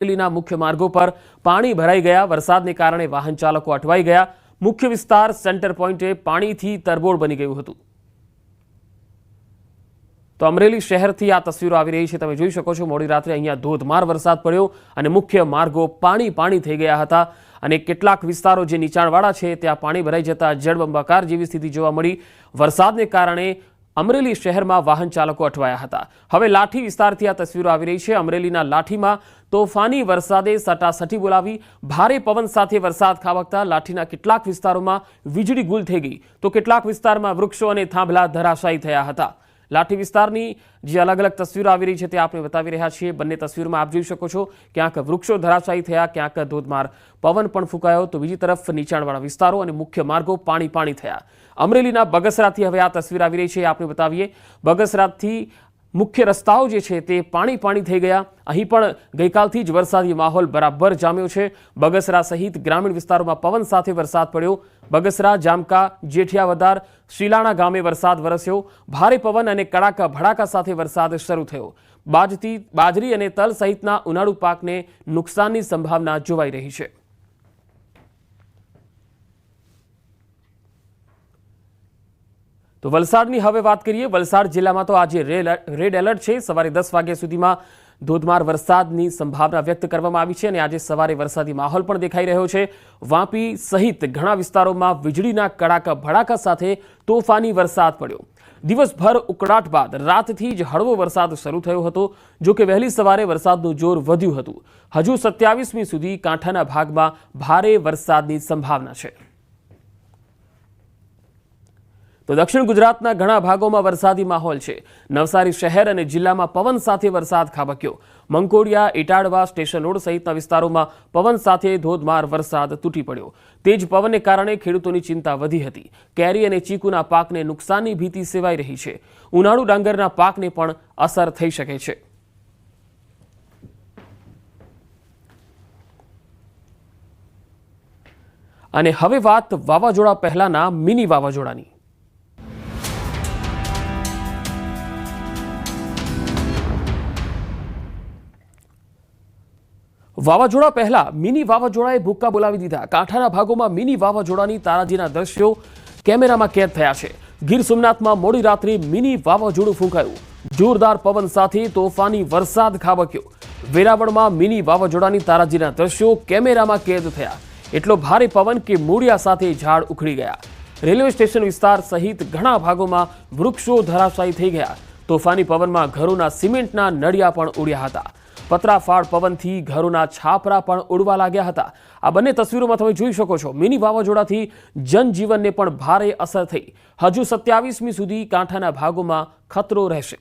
અમરેલીના મુખ્ય માર્ગો પર પાણી ભરાઈ ગયા. વરસાદને કારણે વાહન ચાલકો અટવાઈ ગયા. મુખ્ય વિસ્તાર સેન્ટર પોઈન્ટે પાણીથી તરબોળ બની ગયું હતું. તો અમરેલી શહેરથી આ તસવીરો આવી રહી છે. તમે જોઈ શકો છો, મોડી રાત્રે અહીંયા ધોધમાર વરસાદ પડ્યો અને મુખ્ય માર્ગો પાણી પાણી થઈ ગયા હતા. અને કેટલાક વિસ્તારો જે નીચાણવાળા છે, ત્યાં પાણી ભરાઈ જતા જળબંબાકાર જેવી સ્થિતિ જોવા મળી. વરસાદને કારણે અમરેલી શહેરમાં વાહન ચાલકો અટવાયા હતા. હવે લાઠી વિસ્તારથી આ તસવીરો આવી રહી છે. અમરેલીના લાઠીમાં તોફાની વરસાદે સટાસટી બોલાવી, ભારે પવન સાથે વરસાદ ખાબકતા લાઠીના કેટલાક વિસ્તારોમાં વીજળી ગુલ થઈ ગઈ. તો કેટલાક વિસ્તારમાં વૃક્ષો અને થાંભલા ધરાશાયી થયા હતા. લાઠી વિસ્તારની જે અલગ અલગ તસવીરો આવી રહી છે તે આપણે બતાવી રહ્યા છીએ. બંને તસવીરોમાં આપ જોઈ શકો છો, ક્યાંક વૃક્ષો ધરાશાયી થયા, ક્યાંક ધોધમાર પવન પણ ફૂંકાયો. તો બીજી તરફ નીચાણવાળા વિસ્તારો અને મુખ્ય માર્ગો પાણી પાણી થયા. અમરેલીના બગસરાથી હવે આ તસવીર આવી રહી છે આપણે બતાવીએ. બગસરાથી મુખ્ય રસ્તાઓ જે છે તે પાણી પાણી થઈ ગયા. અહીં પણ ગઈકાલથી જ વરસાદી માહોલ બરાબર જામ્યો છે. બગસરા સહિત ગ્રામીણ વિસ્તારોમાં પવન સાથે વરસાદ પડ્યો. બગસરા, જામકા, જેઠિયાવદાર, શિલાણા ગામે વરસાદ વરસ્યો. ભારે પવન અને કડાકા ભડાકા સાથે વરસાદ શરૂ થયો. બાજતી, બાજરી અને તલ સહિતના ઉનાળુ પાકને નુકસાનની સંભાવના જોવાઈ રહી છે. તો વલસાડની હવે વાત કરીએ. વલસાડ જિલ્લામાં તો આજે રેડ એલર્ટ છે. સવારે દસ વાગ્યા સુધીમાં ધોધમાર વરસાદની સંભાવના વ્યક્ત કરવામાં આવી છે અને આજે સવારે વરસાદી માહોલ પણ દેખાઈ રહ્યો છે. વાપી સહિત ઘણા વિસ્તારોમાં વીજળીના કડાકા ભડાકા સાથે તોફાની વરસાદ પડ્યો. દિવસભર ઉકળાટ બાદ રાતથી જ હળવો વરસાદ શરૂ થયો હતો, જો કે વહેલી સવારે વરસાદનું જોર વધ્યું હતું. હજુ સત્યાવીસમી સુધી કાંઠાના ભાગમાં ભારે વરસાદની સંભાવના છે. તો દક્ષિણ ગુજરાતના ઘણા ભાગોમાં વરસાદી માહોલ છે. નવસારી શહેર અને જિલ્લામાં પવન સાથે વરસાદ ખાબક્યો. મંકોડિયા, ઇટાડવા, સ્ટેશન રોડ સહિતના વિસ્તારોમાં પવન સાથે ધોધમાર વરસાદ તૂટી પડ્યો. તેજ પવનને કારણે ખેડૂતોની ચિંતા વધી હતી. કેરી અને ચીકુના પાકને નુકસાનની ભીતિ સેવાઈ રહી છે. ઉનાળુ ડાંગરના પાકને પણ અસર થઈ શકે છે. અને હવે વાત વાવાઝોડા પહેલાના મિની વાવાઝોડાની. વાવાઝોડા પહેલા મિની વાવાઝોડાએ ભૂક્કા બોલાવી દીધા. કાંઠાના ભાગોમાં મિની વાવાઝોડાની તારાજીના દ્રશ્યો કેમેરામાં કેદ થયા છે. ગીર સોમનાથમાં મોડી રાત્રે મિની વાવાઝોડું ફૂંકાયું. જોરદાર પવન સાથે તોફાની વરસાદ ખાબક્યો. વેરાવળમાં મિની વાવાઝોડાની તારાજીના દ્રશ્યો કેમેરામાં કેદ થયા. એટલો ભારે પવન કે મૂળિયા સાથે ઝાડ ઉખડી ગયા. રેલવે સ્ટેશન વિસ્તાર સહિત ઘણા ભાગોમાં વૃક્ષો ધરાશાયી થઈ ગયા. તોફાની પવનમાં ઘરોના સિમેન્ટના નળિયા પણ ઉડ્યા હતા. પતરાફાળ પવનથી ઘરોના છાપરા પણ ઉડવા લાગ્યા હતા. આ બંને તસવીરોમાં તમે જોઈ શકો છો, મિની વાવાઝોડાથી જનજીવનને પણ ભારે અસર થઈ. હજુ સત્યાવીસમી સુધી કાંઠાના ભાગોમાં ખતરો રહેશે.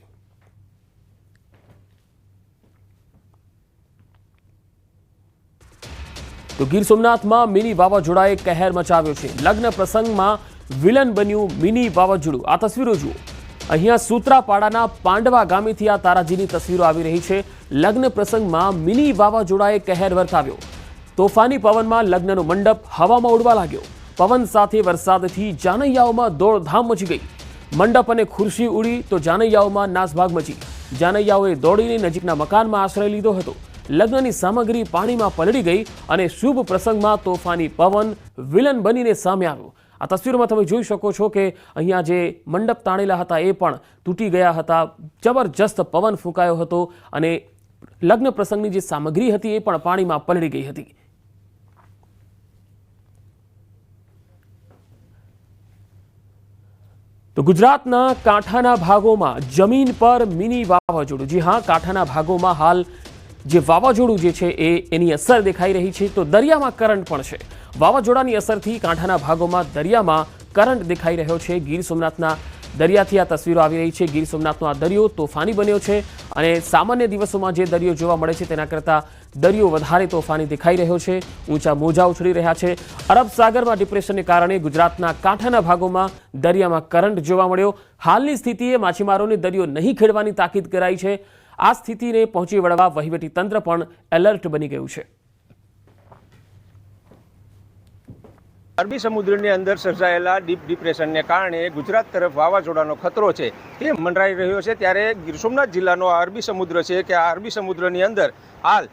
તો ગીર સોમનાથમાં મિની વાવાઝોડાએ કહેર મચાવ્યો છે. લગ્ન પ્રસંગમાં વિલન બન્યું મિની વાવાઝોડું. આ તસવીરો જુઓ. અહીંયા સૂત્રાપાડાના પાંડવા ગામેથી આ તારાજીની તસવીરો આવી રહી છે. લગ્ન પ્રસંગમાં મિની વાવાઝોડાએ કહેર વર્તાવ્યો તોફાની પવનમાં લગ્નનો મંડપ હવામાં ઉડવા લાગ્યો. પવન સાથે વરસાદથી જાનૈયાઓમાં દોડધામ મચી ગઈ. મંડપ અને ખુરશી ઉડી તો જાનૈયાઓમાં નાસભાગ મચી. જાનૈયાઓએ દોડીને નજીકના મકાનમાં આશ્રય લીધો હતો. લગ્નની સામગ્રી પાણીમાં પલળી ગઈ અને શુભ પ્રસંગમાં તોફાની પવન વિલન બનીને સામે આવ્યો. આ તસવીરોમાં તમે જોઈ શકો છો કે અહીંયા જે મંડપ તાણેલા હતા એ પણ તૂટી ગયા હતા. જબરજસ્ત પવન ફૂંકાયો હતો અને લગ્ન પ્રસંગની જે સામગ્રી હતી એ પણ પાણીમાં પલળી ગઈ હતી. તો ગુજરાતના કાંઠાના ભાગોમાં જમીન પર મિની વાવાઝોડું. જી હા, કાંઠાના ભાગોમાં હાલ જે વાવાઝોડું જે છે એ એની અસર દેખાઈ રહી છે. તો દરિયામાં કરંટ પણ છે. વાવાઝોડાની અસરથી કાંઠાના ભાગોમાં દરિયામાં કરંટ દેખાઈ રહ્યો છે. ગીર સોમનાથના દરિયાથી આ તસવીરો આવી રહી છે. ગીર સોમનાથનો આ દરિયો તોફાની બન્યો છે અને સામાન્ય દિવસોમાં જે દરિયો જોવા મળે છે તેના કરતાં દરિયો વધારે તોફાની દેખાઈ રહ્યો છે. ઊંચા મોજા ઉછળી રહ્યા છે. અરબ સાગરમાં ડિપ્રેશનને કારણે ગુજરાતના કાંઠાના ભાગોમાં દરિયામાં કરંટ જોવા મળ્યો. હાલની સ્થિતિએ માછીમારોને દરિયો નહીં ખેડવાની તાકીદ કરાઈ છે. આ સ્થિતિને પહોંચી વળવા વહીવટી તંત્ર પણ એલર્ટ બની ગયું છે. અરબી સમુદ્રની અંદર સર્જાયેલા ડીપ ડિપ્રેશનને કારણે ગુજરાત તરફ વાવાઝોડાનો ખતરો છે. તે મંડરાઈ રહ્યો છે ત્યારે ગીર સોમનાથ જિલ્લાનો આ અરબી સમુદ્ર છે કે આ અરબી સમુદ્રની અંદર હાલ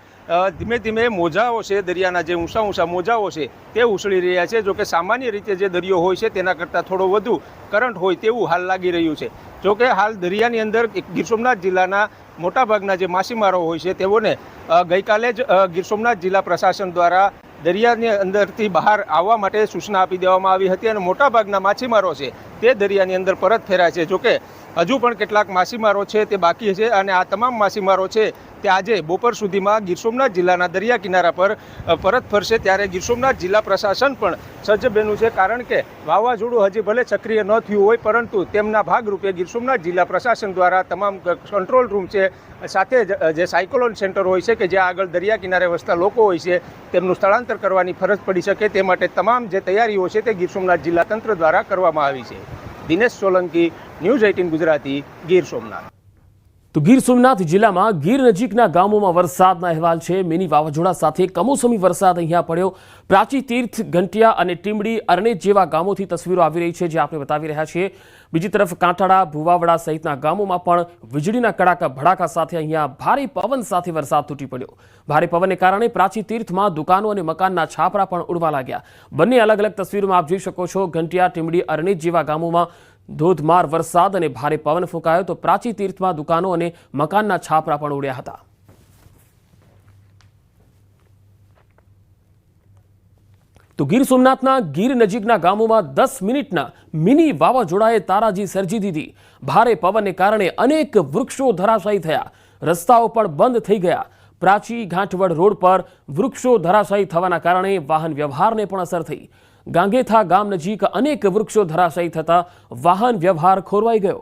ધીમે ધીમે મોજાઓ છે, દરિયાના જે ઊંચા ઊંચા મોજાઓ છે તે ઉછળી રહ્યા છે. જોકે સામાન્ય રીતે જે દરિયો હોય છે તેના કરતાં થોડો વધુ કરંટ હોય તેવું હાલ લાગી રહ્યું છે. જોકે હાલ દરિયાની અંદર ગીર સોમનાથ જિલ્લાના મોટાભાગના જે માછીમારો હોય છે તેઓને ગઈકાલે જ ગીર સોમનાથ જિલ્લા પ્રશાસન દ્વારા દરિયાની અંદરથી બહાર આવવા માટે સૂચના આપી દેવામાં આવી હતી અને મોટાભાગના માછીમારો છે તે દરિયાની અંદર પરત ફેર્યા છે. જોકે હજુ પણ કેટલાક માછીમારો છે તે બાકી છે અને આ તમામ માછીમારો છે તે આજે બપોર સુધીમાં ગીર સોમનાથ જિલ્લાના દરિયા કિનારા પર પરત ફરશે ત્યારે ગીર સોમનાથ જિલ્લા પ્રશાસન પણ સજ્જ બન્યું છે કારણ કે વાવાઝોડું હજી ભલે સક્રિય ન થયું હોય પરંતુ તેમના ભાગરૂપે ગીર સોમનાથ જિલ્લા પ્રશાસન દ્વારા તમામ કંટ્રોલ રૂમ છે, સાથે જ સાયકોલોન સેન્ટર હોય છે કે જ્યાં આગળ દરિયા કિનારે વસતા લોકો હોય છે, તેમનું સ્થળાંતર કરવાની ફરજ પડી શકે તે માટે તમામ જે તૈયારીઓ છે તે ગીર સોમનાથ જિલ્લા તંત્ર દ્વારા કરવામાં આવી છે. Dinesh Solanki, news eighteen Gujarati, Gir Somnath. તો ગીર સોમનાથ જિલ્લામાં ગીર નજીકના ગામોમાં વરસાદના અહેવાલ છે. મિની વાવાઝોડા સાથે કમોસમી વરસાદ અહીંયા પડ્યો. પ્રાચી તીર્થ, ઘંટિયા અને ટીમડી અરણેજ જેવા ગામોથી તસવીરો આવી રહી છે જે આપણે બતાવી રહ્યા છીએ. બીજી તરફ કાંઠાળા ભુવાવડા સહિતના ગામોમાં પણ વીજળીના કડાકા, ભડાકા સાથે અહીંયા ભારે પવન સાથે વરસાદ તૂટી પડ્યો. ભારે પવનને કારણે પ્રાચી તીર્થમાં દુકાનો અને મકાનના છાપરા પણ ઉડવા લાગ્યા. બંને અલગ અલગ તસવીરોમાં આપ જોઈ શકો છો. ઘંટિયા, ટીમડી, અરણેજ જેવા ગામોમાં ધોધમાર વરસાદ અને ભારે પવન ફૂંકાયો તો પ્રાચી તીર્થમાં દુકાનો અને મકાનના છાપરા પણ ઉડ્યા હતા. તો ગીર સોમનાથના ગીર નજીકના ગામોમાં દસ મિનિટના મિની વાવાઝોડાએ તારાજી સર્જી દીધી. ભારે પવનને કારણે અનેક વૃક્ષો ધરાશાયી થયા. રસ્તાઓ પણ બંધ થઈ ગયા. પ્રાચી ઘાંટવડ રોડ પર વૃક્ષો ધરાશાયી થવાના કારણે વાહન વ્યવહારને પણ અસર થઈ. ગાંગેથા ગામ નજીક અનેક વૃક્ષો ધરાશાયી થતા વાહન વ્યવહાર ખોરવાઈ ગયો.